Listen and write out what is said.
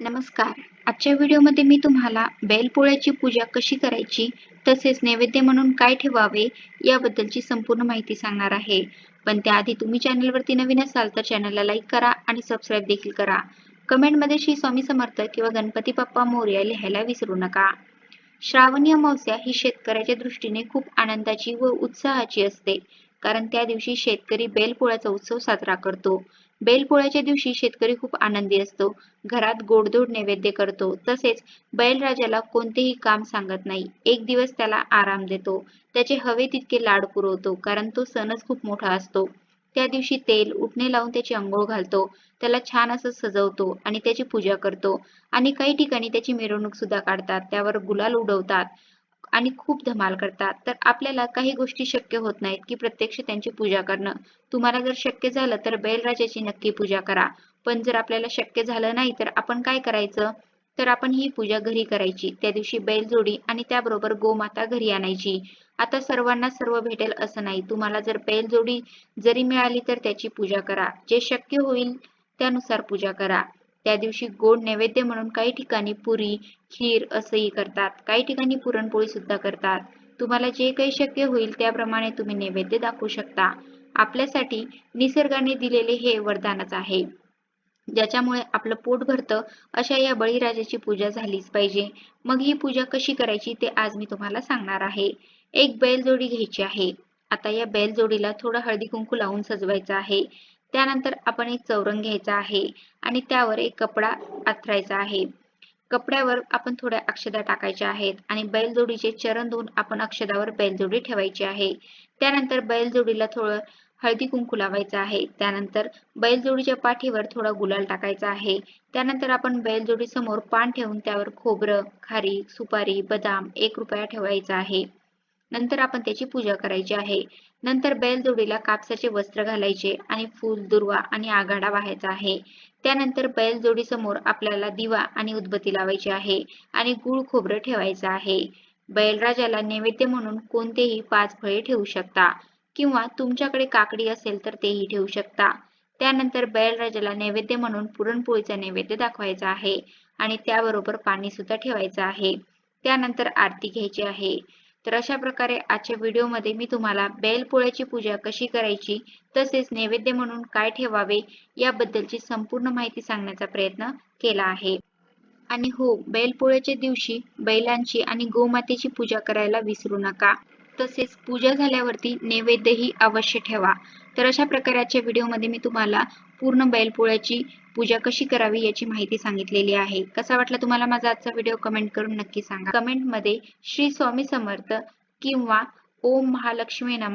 नमस्कार. आजच्या व्हिडिओमध्ये मी तुम्हाला बैलपोळ्याची पूजा कशी करायची तसेच नैवेद्य म्हणून काय ठेवावे याबद्दलची संपूर्ण माहिती सांगणार आहे. पण त्याआधी तुम्ही चॅनलवरती नवीन असाल तर चॅनलला लाईक करा आणि सबस्क्राईब देखील करा. कमेंटमध्ये श्री स्वामी समर्थ किंवा गणपती बाप्पा मोर्या लिहायला विसरू नका. श्रावणी अमावस्या ही शेतकऱ्याच्या दृष्टीने खूप आनंदाची व उत्साहाची असते कारण त्या दिवशी शेतकरी बैलपोळ्याचा उत्सव साजरा करतो. बैलपोळ्याच्या दिवशी शेतकरी खूप आनंदी असतो. घरात गोडधोड नैवेद्य करतो. तसेच बैलराजाला कोणतेही काम सांगत नाही. एक दिवस त्याला आराम देतो. त्याचे हवे तितके लाड पुरवतो कारण तो सणच खूप मोठा असतो. त्या दिवशी तेल उठणे लावून त्याची अंघोळ घालतो. त्याला छान असं सजवतो आणि त्याची पूजा करतो. आणि काही ठिकाणी त्याची मिरवणूक सुद्धा काढतात. त्यावर गुलाल उडवतात. आणि खूप धमाल करतात. तर आपल्याला काही गोष्टी शक्य होत नाहीत की प्रत्यक्ष त्यांची पूजा करणं. तुम्हाला जर शक्य झालं तर बैलराजाची नक्की पूजा करा. पण जर आपल्याला शक्य झालं नाही तर आपण काय करायचं? तर आपण ही पूजा घरी करायची. त्या दिवशी बैलजोडी आणि त्याबरोबर गोमाता घरी आणायची. आता सर्वांना सर्व भेटेल असं नाही. तुम्हाला जर बैलजोडी जरी मिळाली तर त्याची पूजा करा. जे शक्य होईल त्यानुसार पूजा करा. त्या दिवशी गोड नैवेद्य म्हणून काही ठिकाणी पुरी खीर असंही करतात. काही ठिकाणी पुरणपोळी सुद्धा करतात. तुम्हाला जे काही शक्य होईल त्याप्रमाणे तुम्ही नैवेद्य दाखवू शकता. आपल्यासाठी निसर्गाने दिलेले हे वरदानच आहे. ज्याच्यामुळे आपलं पोट भरतं अशा या बळीराजाची पूजा झालीच पाहिजे. मग ही पूजा कशी करायची ते आज मी तुम्हाला सांगणार आहे. एक बैलजोडी घ्यायची आहे. आता या बैलजोडीला थोडं हळदी कुंकू लावून सजवायचं आहे. त्यानंतर आपण एक चौरंग घ्यायचा आहे आणि त्यावर एक कपडा आथरायचा आहे. कपड्यावर आपण थोड्या अक्षदा टाकायच्या आहेत आणि बैलजोडीचे चरण धुवून आपण अक्षदावर बैलजोडी ठेवायची आहे. त्यानंतर बैलजोडीला थोडं हळदी कुंकू लावायचं आहे. त्यानंतर बैलजोडीच्या पाठीवर थोडा गुलाल टाकायचा आहे. त्यानंतर आपण बैलजोडी समोर पान ठेवून त्यावर खोबरं खारी सुपारी बदाम एक रुपया ठेवायचा आहे. नंतर आपण त्याची पूजा करायची आहे. नंतर बैलजोडीला कापसाचे वस्त्र घालायचे आणि फूल दुर्वा आणि आघाडा वाहायचा आहे. त्यानंतर बैलजोडी समोर आपल्याला दिवा आणि उदबत्ती लावायची आहे आणि गुळ खोबरं ठेवायचं आहे. बैलराजाला नैवेद्य म्हणून कोणतेही पाच फळे ठेवू शकता किंवा तुमच्याकडे काकडी असेल तर तेही ठेवू शकता. त्यानंतर बैलराजाला नैवेद्य म्हणून पुरणपोळीचा नैवेद्य दाखवायचा आहे आणि त्याबरोबर पाणी सुद्धा ठेवायचं आहे. त्यानंतर आरती घ्यायची आहे. तर अशा प्रकारे आजच्या व्हिडिओमध्ये मी तुम्हाला बैलपोळ्याची पूजा कशी करायची तसेच नैवेद्य म्हणून काय ठेवावे याबद्दलची संपूर्ण माहिती सांगण्याचा प्रयत्न केला आहे. आणि हो बैलपोळ्याच्या दिवशी बैलांची आणि गोमातेची पूजा करायला विसरू नका. तसेच पूजा झाल्यावरती नैवेद्यही अवश्य ठेवा. तर अशा प्रकारच्या व्हिडिओमध्ये मी तुम्हाला पूर्ण बैलपोळ्याची पूजा कशी करावी याची माहिती सांगितलेली आहे. कसा वाटला तुम्हाला माझा आजचा व्हिडिओ कमेंट करून नक्की सांगा. कमेंटमध्ये श्री स्वामी समर्थ किंवा ओम महालक्ष्मी नमा